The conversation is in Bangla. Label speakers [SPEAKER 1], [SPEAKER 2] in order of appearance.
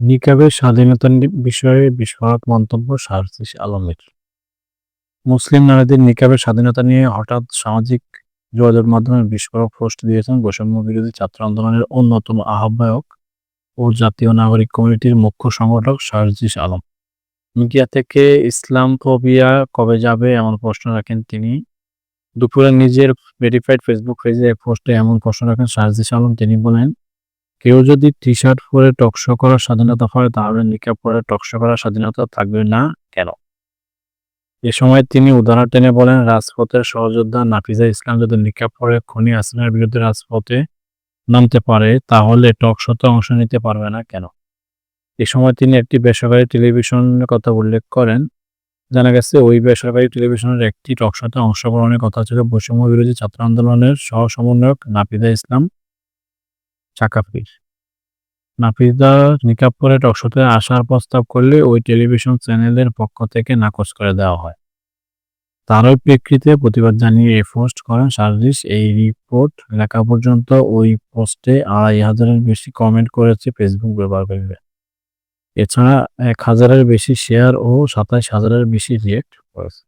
[SPEAKER 1] নিকাবের স্বাধীনতা বিষয়ে বিস্ফোরক মন্তব্য শারজিস আলমের। মুসলিম নারীদের নিকাবের স্বাধীনতা নিয়ে হঠাৎ সামাজিক যোগাযোগ মাধ্যমে বিস্ফোরক পোস্ট দিয়েছেন বৈষম্য বিরোধী ছাত্র আন্দোলনের অন্যতম আহ্বায়ক ও জাতীয় নাগরিক কমিটির মুখ্য সংগঠক শারজিস আলম। মিডিয়া থেকে ইসলামফোবিয়া কবে যাবে এমন প্রশ্ন রাখেন তিনি। দুপুরে নিজের ভেরিফাইড ফেসবুক পেজে পোস্টে এমন প্রশ্ন রাখেন শারজিস আলম। তিনি বলেন, কেউ যদি টি-শার্ট পরে টকশো করার স্বাধীনতা হয় তাহলে নিকাব পরে টকশো করার স্বাধীনতা থাকবে না কেন? এ সময় তিনি উদাহরণ টেনে বলেন, রাজপথের সহযোদ্ধা নাফিজা ইসলাম যদি নিকাব পরে খুনি হাসিনার বিরুদ্ধে রাজপথে নামতে পারে তাহলে টকশোতে অংশ নিতে পারবে না কেন? এ সময় তিনি একটি বেসরকারি টেলিভিশনের কথা উল্লেখ করেন। জানা গেছে ওই বেসরকারি টেলিভিশনের একটি টকশোতে অংশগ্রহণের কথা ছিল বৈষম্য বিরোধী ছাত্র আন্দোলনের সহ-সমন্বয়ক নাফিজা ইসলাম চাকাফির। নাফিজা নিকাব পরে টকশোতে আসার প্রস্তাব করলে ওই টেলিভিশন চ্যানেলের পক্ষ থেকে নাকচ করে দেওয়া হয়। তারই প্রেক্ষিতে প্রতিবাদ জানিয়ে এই পোস্ট করেন শারজিস। এই রিপোর্ট লেখা পর্যন্ত ওই পোস্টে আড়াই হাজারের বেশি কমেন্ট করেছে ফেসবুক ব্যবহারকারীরা। এছাড়া এক হাজারের বেশি শেয়ার ও সাতাইশ হাজারের বেশি রিয়েক্ট করেছে।